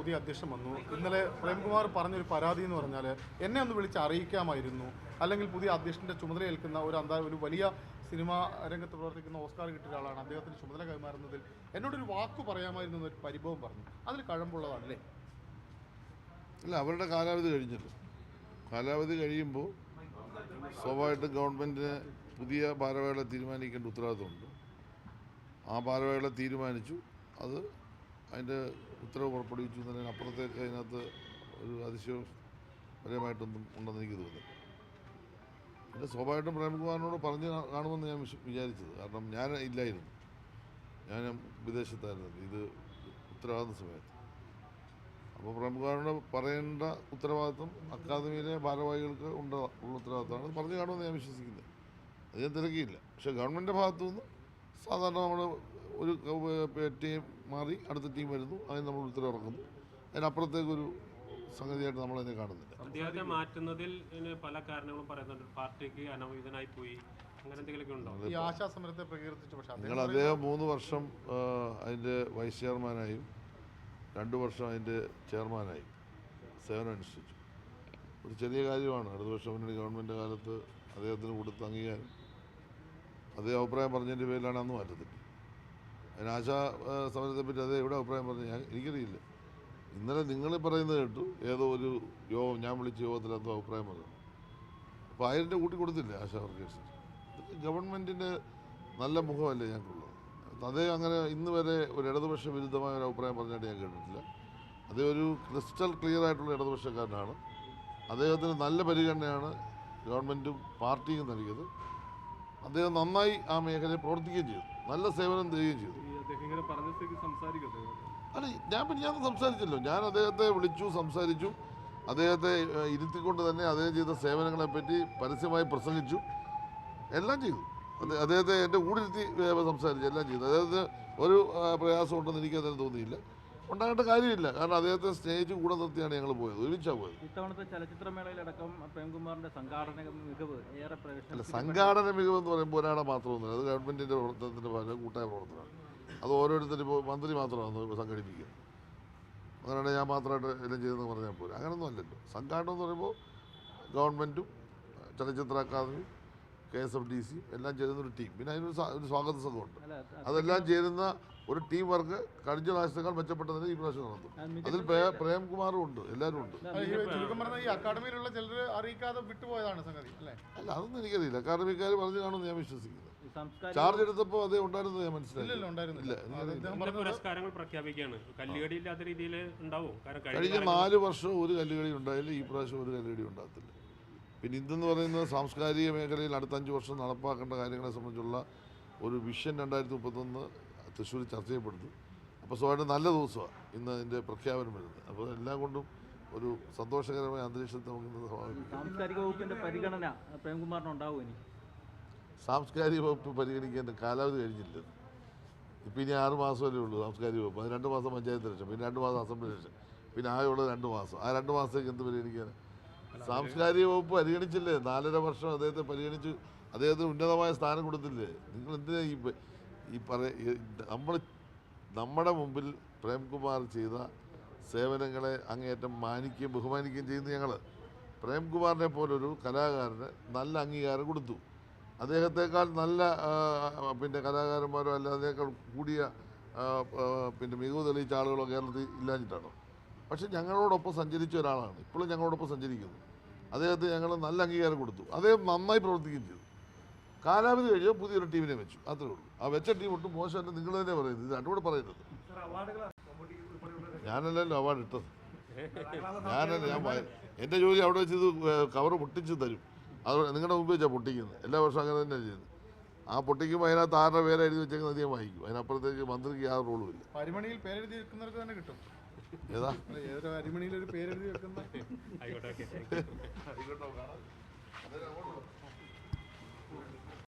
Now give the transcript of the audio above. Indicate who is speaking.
Speaker 1: പുതിയ അധ്യക്ഷൻ വന്നു. ഇന്നലെ പ്രേംകുമാർ പറഞ്ഞൊരു പരാതി എന്ന് പറഞ്ഞാൽ എന്നെ ഒന്ന് വിളിച്ച് അറിയിക്കാമായിരുന്നു. അല്ലെങ്കിൽ പുതിയ അധ്യക്ഷന്റെ ചുമതല ഏൽക്കുന്ന ഒരു അന്താ ഒരു വലിയ സിനിമാ രംഗത്ത് പ്രവർത്തിക്കുന്ന ഓസ്കാർ കിട്ടിയ ഒരാളാണ്. അദ്ദേഹത്തിന് ചുമതല കൈമാറുന്നതിൽ എന്നോടൊരു വാക്ക് പറയാമായിരുന്നു എന്നൊരു പരിഭവം പറഞ്ഞു. അതിൽ കഴമ്പുള്ളതാണല്ലേ?
Speaker 2: അല്ല അവരുടെ കാലാവധി കഴിഞ്ഞല്ലോ. കാലാവധി കഴിയുമ്പോൾ സ്വാഭാവികമായിട്ടും ഗവൺമെന്റിന് പുതിയ ഭാരവാഹികളെ തീരുമാനിക്കേണ്ട ഉത്തരവാദിത്തമുണ്ട് ആ ഭാരവാഹികളെ തീരുമാനിച്ചു. അത് അതിന്റെ ഉത്തരവ് പുറപ്പെടുവിച്ചു എന്നതിന് അപ്പുറത്തേക്ക് അതിനകത്ത് ഒരു അതിശയപരമായിട്ടൊന്നും ഉണ്ടെന്ന് എനിക്ക് തോന്നുന്നു പിന്നെ സ്വാഭാവികമായിട്ടും പ്രേംകുമാറിനോട് പറഞ്ഞ് കാണുമെന്ന് ഞാൻ വിചാരിച്ചത്. കാരണം ഞാൻ ഇല്ലായിരുന്നു. ഞാൻ വിദേശത്തായിരുന്നു. ഇത് ഉത്തരവാദിത്ത സമയത്ത്. അപ്പോൾ പ്രേമകുമാറിനോട് പറയേണ്ട ഉത്തരവാദിത്വം അക്കാദമിയിലെ ഭാരവാഹികൾക്ക് ഉണ്ട് ഉള്ള ഉത്തരവാദിത്തമാണ് പറഞ്ഞു കാണുമെന്ന് ഞാൻ വിശ്വസിക്കുന്നത് അത് ഞാൻ തിരക്കിയില്ല. പക്ഷേ ഗവൺമെന്റിന്റെ ഭാഗത്തു നിന്ന് സാധാരണ നമ്മൾ ഒരു ടീം മാറി അടുത്ത ടീം വരുന്നു അതിന് നമ്മൾ ഉത്തരവിറക്കുന്നു. അതിനപ്പുറത്തേക്കൊരു സംഗതിയായിട്ട് നമ്മളതിനെ കാണുന്നില്ല.
Speaker 3: അദ്ദേഹത്തെ മാറ്റുന്നതിൽ പല കാരണങ്ങളും പറയുന്നുണ്ട്. പാർട്ടിക്ക് അനവഹിതനായി പോയി. അങ്ങനെ എന്തെങ്കിലുമൊക്കെ ഉണ്ടോ?
Speaker 1: ഈ ആശാസമരത്തെ പ്രകീർത്തിച്ചു. പക്ഷേ
Speaker 2: നിങ്ങൾ
Speaker 1: അദ്ദേഹം
Speaker 2: മൂന്ന് വർഷം അതിന്റെ വൈസ് ചെയർമാനായും രണ്ട് വർഷം അതിന്റെ ചെയർമാനായി സേവനം അനുഷ്ഠിച്ചു. ഒരു ചെറിയ കാര്യമാണ്. ഇടതുപക്ഷ മുന്നണി ഗവൺമെന്റ് കാലത്ത് അദ്ദേഹത്തിന് കൊടുത്ത അംഗീകാരം അതേ അഭിപ്രായം പറഞ്ഞതിന്റെ പേരിലാണ് അന്ന് മാറ്റത്തില്ല. ആ, സമരത്തെ പറ്റി അതേ എവിടെ അഭിപ്രായം പറഞ്ഞു? ഞാൻ എനിക്കറിയില്ല. ഇന്നലെ നിങ്ങൾ പറയുന്നത് കേട്ടു ഏതോ ഒരു യോഗം ഞാൻ വിളിച്ച യോഗത്തിൽ എന്തോ അഭിപ്രായം പറഞ്ഞു. അപ്പോൾ ആയിരം കൂട്ടി കൊടുത്തില്ലേ ആശാ വർക്കേഴ്സ്? ഗവൺമെന്റിന്റെ നല്ല മുഖമല്ലേ ഞങ്ങൾക്കുള്ളത്. അതേ അങ്ങനെ ഇന്ന് വരെ ഒരു ഇടതുപക്ഷ വിരുദ്ധമായ ഒരു അഭിപ്രായം പറഞ്ഞായിട്ട് ഞാൻ കേട്ടിട്ടില്ല. അതേ ഒരു ക്രിസ്റ്റൽ ക്ലിയർ ആയിട്ടുള്ള ഇടതുപക്ഷക്കാരനാണ്. അദ്ദേഹത്തിന് നല്ല പരിഗണനയാണ് ഗവൺമെന്റും പാർട്ടിയും നൽകിയത്. അദ്ദേഹം നന്നായി ആ മേഖലയിൽ പ്രവർത്തിക്കുകയും ചെയ്തു. നല്ല സേവനം തരികയും ചെയ്തു.
Speaker 4: ഇങ്ങനെ പറഞ്ഞ സ്ഥിതിക്ക് സംസാരിക്കും
Speaker 2: അല്ല ഞാൻ പിന്നെ ഞാൻ സംസാരിച്ചല്ലോ ഞാൻ അദ്ദേഹത്തെ വിളിച്ചു സംസാരിച്ചു. അദ്ദേഹത്തെ ഇരുത്തിക്കൊണ്ട് തന്നെ അദ്ദേഹം ചെയ്ത സേവനങ്ങളെപ്പറ്റി പരസ്യമായി പ്രസംഗിച്ചു. എല്ലാം ചെയ്തു. അദ്ദേഹത്തെ എന്റെ കൂടെ ഇരുത്തി സംസാരിച്ചു. എല്ലാം ചെയ്തു. അദ്ദേഹത്തിന് ഒരു പ്രയാസം ഉണ്ടെന്ന് എനിക്ക് അതിന് തോന്നിയില്ല. ഉണ്ടാകേണ്ട കാര്യമില്ല. കാരണം അദ്ദേഹത്തെ സ്നേഹിച്ച് കൂടെ നിർത്തിയാണ് ഞങ്ങൾ പോയത്. ഒരുമിച്ചാണ് പോയത്.
Speaker 5: ഇത്തവണത്തെ ചലച്ചിത്രമേളയിലടക്കം പ്രേംകുമാറിന്റെ സംഘാടന മികവ് ഏറെ
Speaker 2: അല്ല സംഘാടന മികവെന്ന് പറയുമ്പോൾ ഒരാളെ മാത്രമൊന്നുമില്ല. അത് ഗവൺമെന്റിന്റെ പ്രവർത്തനത്തിന്റെ ഭാഗം കൂട്ടായ പ്രവർത്തനമാണ്. അത് ഓരോരുത്തരും ഇപ്പോൾ മന്ത്രി മാത്രമാണ് സംഘടിപ്പിക്കുക അങ്ങനെയാണെങ്കിൽ ഞാൻ മാത്രമായിട്ട് എല്ലാം ചെയ്തെന്ന് പറഞ്ഞാൽ പോലും അങ്ങനെയൊന്നും അല്ലല്ലോ. സംഘാടനം എന്ന് പറയുമ്പോൾ ഗവൺമെന്റും ചലച്ചിത്ര academy K S F D C എല്ലാം ചേരുന്ന ഒരു ടീം. പിന്നെ അതിനൊരു ഒരു സ്വാഗത സംഘമുണ്ട്. അതെല്ലാം ചേരുന്ന ഒരു ടീം വർക്ക് കഴിഞ്ഞ പ്രാവശ്യത്തേക്കാൾ മെച്ചപ്പെട്ടതിന് ഈ പ്രാവശ്യം നടത്തും അതിൽ പ്രേ- പ്രേംകുമാറും ഉണ്ട് എല്ലാവരും ഉണ്ട്.
Speaker 1: അക്കാഡമിയിലുള്ള ചിലർ അറിയിക്കാതെ വിട്ടുപോയതാണ് സംഗതി അല്ലേ?
Speaker 2: അല്ല അതൊന്നും എനിക്കറിയില്ല. അക്കാദമിക്കാർ പറഞ്ഞു കാണുമെന്ന് ഞാൻ
Speaker 5: സാംസ്കാരിക
Speaker 2: ചാർജ് എടുത്തപ്പോൾ അത് ഉണ്ടായിരുന്നു ഞാൻ മനസ്സിലായി
Speaker 1: ഉണ്ടായിരുന്നില്ല.
Speaker 3: പുരസ്കാരങ്ങൾ പ്രഖ്യാപിക്കുകയാണ്. കല്ലുകടി ഇല്ലാത്ത രീതിയിൽ ഉണ്ടാവും.
Speaker 2: കഴിഞ്ഞ നാല് വർഷം ഒരു കല്ലുകടി ഉണ്ടായില്ല ഈ പ്രാവശ്യം ഒരു കല്ലുകടി ഉണ്ടാകത്തില്ല. പിന്നെ ഇതെന്ന് പറയുന്നത് സാംസ്കാരിക മേഖലയിൽ അടുത്ത അഞ്ച് വർഷം നടപ്പാക്കേണ്ട കാര്യങ്ങളെ സംബന്ധിച്ചുള്ള ഒരു വിഷൻ രണ്ടായിരത്തി മുപ്പത്തൊന്ന് തൃശ്ശൂർ ചർച്ച ചെയ്യപ്പെടുന്നു. അപ്പോൾ സ്വാഭാവിക നല്ല ദിവസമാണ് ഇന്ന് അതിന്റെ പ്രഖ്യാപനം വരുന്നത്. അപ്പോൾ എല്ലാം കൊണ്ടും ഒരു സന്തോഷകരമായ അന്തരീക്ഷത്തെ നമുക്ക്
Speaker 5: സാംസ്കാരിക വകുപ്പിന്റെ പരിഗണന പ്രേംകുമാറിനുണ്ടാവും ഇനി?
Speaker 2: സാംസ്കാരിക വകുപ്പ് പരിഗണിക്കേണ്ട കാലാവധി കഴിഞ്ഞില്ല ഇപ്പം ഇനി ആറ് മാസമല്ലേ ഉള്ളൂ സാംസ്കാരിക വകുപ്പ്. അത് രണ്ട് മാസം പഞ്ചായത്ത് ഇലക്ഷൻ പിന്നെ രണ്ട് മാസം അസംബ്ലി ഇലക്ഷൻ പിന്നെ ആകെയുള്ളത് രണ്ട് മാസം. ആ രണ്ട് മാസത്തേക്ക് എന്ത് പരിഗണിക്കാൻ? സാംസ്കാരിക വകുപ്പ് പരിഗണിച്ചില്ലേ? നാലര വർഷം അദ്ദേഹത്തെ പരിഗണിച്ച് അദ്ദേഹത്തിന് ഉന്നതമായ സ്ഥാനം കൊടുത്തില്ലേ? നിങ്ങൾ എന്തിനാ ഈ ഈ പറ നമ്മൾ നമ്മുടെ മുമ്പിൽ പ്രേംകുമാർ ചെയ്ത സേവനങ്ങളെ അങ്ങേയറ്റം മാനിക്കുകയും ബഹുമാനിക്കുകയും ചെയ്യുന്ന ഞങ്ങൾ പ്രേംകുമാറിനെ പോലൊരു കലാകാരന് നല്ല അംഗീകാരം കൊടുത്തു. അദ്ദേഹത്തെക്കാൾ നല്ല പിന്നെ കലാകാരന്മാരോ അല്ല അതിനേക്കാൾ കൂടിയ പിന്നെ മികവ് തെളിയിച്ച ആളുകളോ കേരളത്തിൽ ഇല്ലാഞ്ഞിട്ടാണ്? പക്ഷെ ഞങ്ങളോടൊപ്പം സഞ്ചരിച്ച ഒരാളാണ്. ഇപ്പോഴും ഞങ്ങളോടൊപ്പം സഞ്ചരിക്കുന്നു. അദ്ദേഹത്തെ ഞങ്ങൾ നല്ല അംഗീകാരം കൊടുത്തു. അദ്ദേഹം നന്നായി പ്രവർത്തിക്കുകയും ചെയ്തു. കാലാവധി കഴിഞ്ഞാൽ പുതിയൊരു ടീമിനെ വെച്ചു. അത്രേ ഉള്ളൂ. ആ വെച്ച ടീം ഒട്ടും മോശമല്ല. നിങ്ങൾ തന്നെ പറയുന്നത്. ഇത് രണ്ടുകൂടെ പറയരുത്. ഞാനല്ലല്ലോ അവാർഡ് ഇട്ടത്. ഞാനല്ല ഞാൻ എന്റെ ജോലി അവിടെ വെച്ച് ഇത് കവർ പൊട്ടിച്ച് തരും. അത് നിങ്ങളുടെ മുമ്പ് വെച്ചാൽ പൊട്ടിക്കുന്നത്. എല്ലാ വർഷവും അങ്ങനെ തന്നെ ചെയ്യുന്നത്. ആ പൊട്ടിക്കുമ്പോൾ അതിനകത്ത് ആരുടെ പേര് എഴുതി വെച്ചെങ്കിൽ അധികം വായിക്കും. അതിനപ്പുറത്തേക്ക് മന്ത്രിക്ക് യാതൊരു റോളും ഇല്ല.
Speaker 1: അരിമണിയിൽ പേരെഴുതി വെക്കുന്നവർക്ക് തന്നെ കിട്ടും.
Speaker 2: ഏതാ?
Speaker 1: അരിമണിയിൽ ഒരു പേരെഴുതി വെക്കുന്ന
Speaker 3: ആയിക്കോട്ടെ
Speaker 2: ആയിക്കോട്ടെ.